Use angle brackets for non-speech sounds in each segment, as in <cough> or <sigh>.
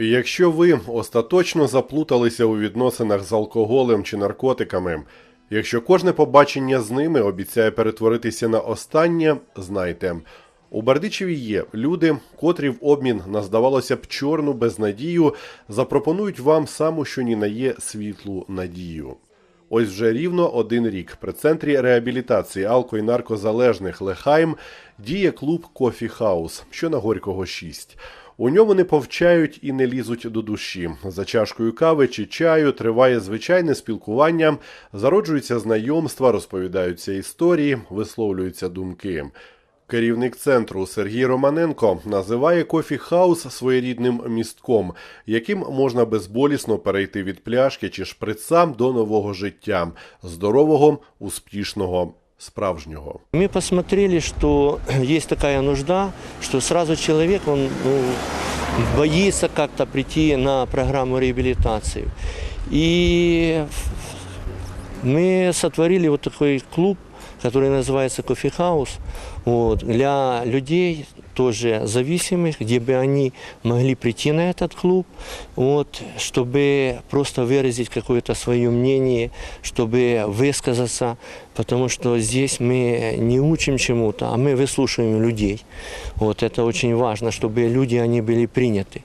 Якщо ви остаточно заплуталися у відносинах з алкоголем чи наркотиками, якщо кожне побачення з ними обіцяє перетворитися на останнє, знайте. У Бердичеві є люди, котрі в обмін на здавалося б чорну безнадію запропонують вам саму що ні на є світлу надію. Ось вже рівно один рік при центрі реабілітації алко- і наркозалежних Лехайм діє клуб Кофі Хаус, що на Горького 6. У ньому не повчають і не лізуть до душі. За чашкою кави чи чаю триває звичайне спілкування, зароджуються знайомства, розповідаються історії, висловлюються думки. Керівник центру Сергій Романенко називає Кофі Хаус своєрідним містком, яким можна безболісно перейти від пляшки чи шприца до нового життя, здорового, успішного, справжнього. Мы посмотрели, что <clears throat> есть такая нужда, что сразу человек, он ну, боится как-то прийти на программу реабилитации. И мы сотворили вот такой клуб, который называется Кофе Хаус, вот, для людей тоже зависимых, где бы они могли прийти на этот клуб, вот, чтобы просто выразить какое-то свое мнение, чтобы высказаться, потому что здесь мы не учим чему-то, а мы выслушиваем людей. Вот это очень важно, чтобы люди они были приняты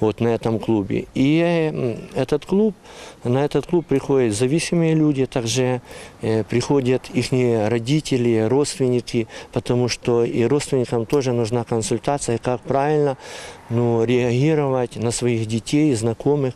вот на этом клубе. И м, этот клуб, на этот клуб приходят зависимые люди, также э, приходят их родители, родственники, потому что и родственникам тоже нужна консультация, как правильно ну, реагировать на своих детей, знакомых,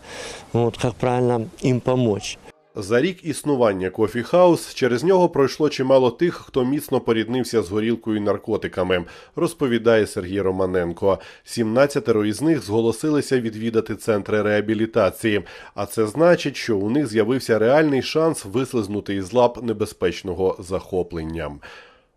вот, как правильно им помочь. За рік існування Кофі Хаус через нього пройшло чимало тих, хто міцно поріднився з горілкою і наркотиками, розповідає Сергій Романенко. 17 із них зголосилися відвідати центри реабілітації, а це значить, що у них з'явився реальний шанс вислизнути із лап небезпечного захоплення.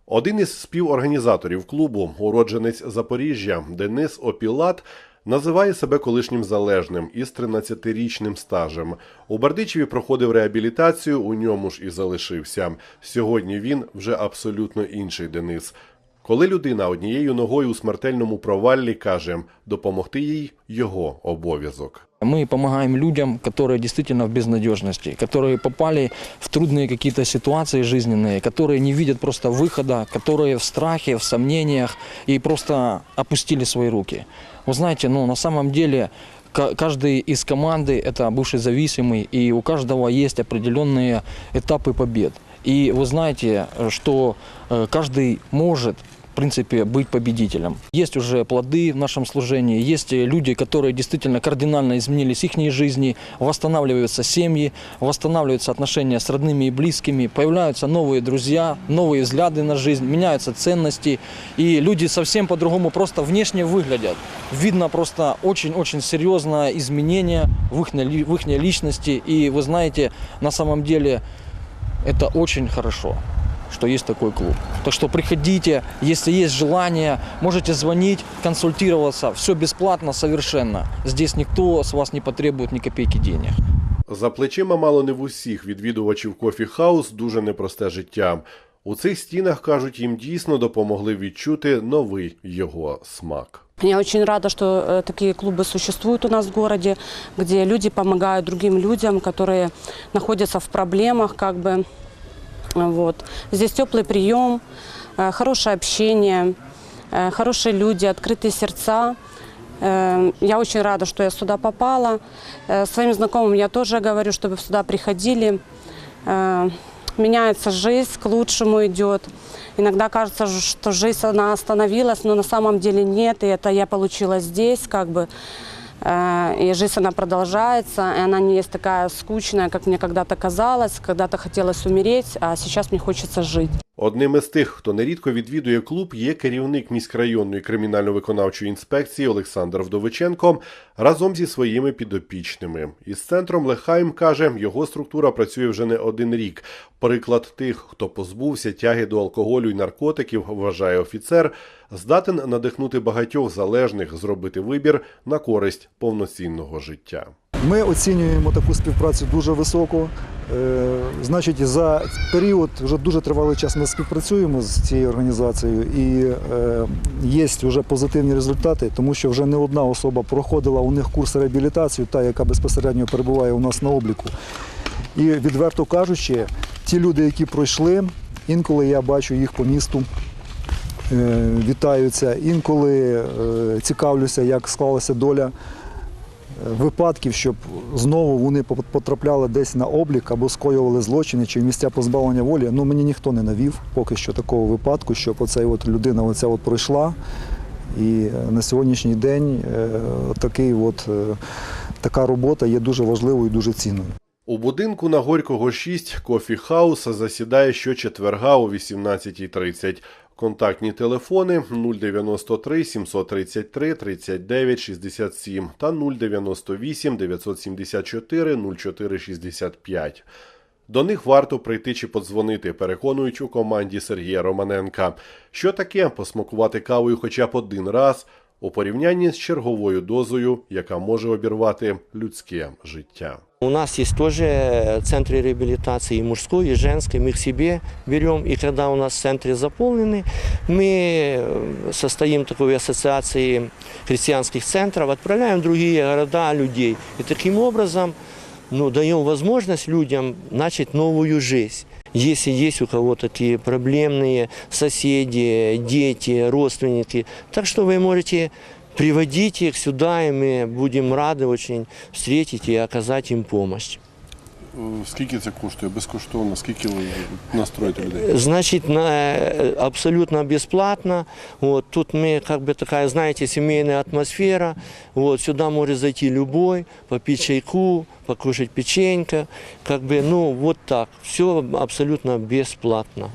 Один із співорганізаторів клубу, уродженець Запоріжжя Денис Опілат, називає себе колишнім залежним із 13-річним стажем. У Бердичеві проходив реабілітацію, у ньому ж і залишився. Сьогодні він вже абсолютно інший Денис. Коли людина однією ногою у смертельному проваллі каже, допомогти їй його обов'язок. Мы помогаем людям, которые действительно в безнадежности, которые попали в трудные какие-то ситуации жизненные, которые не видят просто выхода, которые в страхе, в сомнениях и просто опустили свои руки. Вы знаете, ну на самом деле ка- каждый из команды это бывший зависимый, и у каждого есть определенные этапы побед. И вы знаете, что э, каждый может в принципе, быть победителем. Есть уже плоды в нашем служении, есть люди, которые действительно кардинально изменились их жизни, восстанавливаются семьи, восстанавливаются отношения с родными и близкими, появляются новые друзья, новые взгляды на жизнь, меняются ценности, и люди совсем по-другому просто внешне выглядят. Видно просто очень-очень серьезное изменение в их, в их личности, и вы знаете, на самом деле это очень хорошо что есть такой клуб. Так что приходите, если есть желание, можете звонить, консультироваться. Все бесплатно совершенно. Здесь никто с вас не потребует ни копейки денег. За плечима мало не в усіх відвідувачів Кофі Хаус дуже непросте життя. У цих стінах кажуть, їм дійсно допомогли відчути новий його смак. Я очень рада, что э, такие клубы существуют у нас в городе, где люди помогают другим людям, которые находятся в проблемах, как бы. Вот. Здесь теплый прием, э, хорошее общение, э, хорошие люди, открытые сердца. Э, Я очень рада, что я сюда попала. Э, Своим знакомым я тоже говорю, чтобы сюда приходили. Э, Меняется жизнь, к лучшему идет. Иногда кажется, ж- что жизнь она остановилась, но на самом деле нет. И это я получила здесь, как бы. Э, И жизнь она продолжается, и она не есть такая скучная, как мне когда-то казалось. Когда-то хотелось умереть, а сейчас мне хочется жить. Одним із тих, хто нерідко відвідує клуб, є керівник міськрайонної кримінально-виконавчої інспекції Олександр Вдовиченко разом зі своїми підопічними. Із центром Лехайм каже, його структура працює вже не один рік. Приклад тих, хто позбувся тяги до алкоголю і наркотиків, вважає офіцер, здатен надихнути багатьох залежних зробити вибір на користь повноцінного життя. Ми оцінюємо таку співпрацю дуже високо. Е, Значить, за період вже дуже тривалий час ми співпрацюємо з цією організацією, і е, є вже позитивні результати, тому що вже не одна особа проходила у них курс реабілітації, та яка безпосередньо перебуває у нас на обліку. І відверто кажучи, ті люди, які пройшли, інколи я бачу їх по місту, е, вітаються, інколи цікавлюся, як склалася доля випадків, щоб знову вони потрапляли десь на облік або скоювали злочини чи місця позбавлення волі. Ну мені ніхто не навів поки що такого випадку, щоб оцей от людина оця от пройшла. І е, на сьогоднішній день е, такий от, е, така робота є дуже важливою і дуже цінною. У будинку на Горького 6 Кофі Хаус засідає щочетверга о 18.30. Контактні телефони 093 733 39 67 та 098 974 04 65. До них варто прийти чи подзвонити, переконують у команді Сергія Романенка. Що таке посмакувати кавою хоча б один раз у порівнянні з черговою дозою, яка може обірвати людське життя. У нас есть тоже э, центры реабилитации и мужской, и женской. Мы их себе берем. И когда у нас центры заполнены, мы э, состоим в такой ассоциации христианских центров, отправляем в другие города людей. И таким образом ну, даем возможность людям начать новую жизнь. Если есть у кого такие проблемные соседи, дети, родственники, так что вы можете приводить их сюда, и мы будем рады очень встретить и оказать им помощь. Скільки це коштує? Безкоштовно? Скільки ви настроїте людей? Значит, на, э, абсолютно бесплатно. Вот, тут мы, как бы такая, знаете, семейная атмосфера. Вот, сюда может зайти любой, попить чайку, покушать печенька. Как бы, ну, вот так. Все абсолютно бесплатно.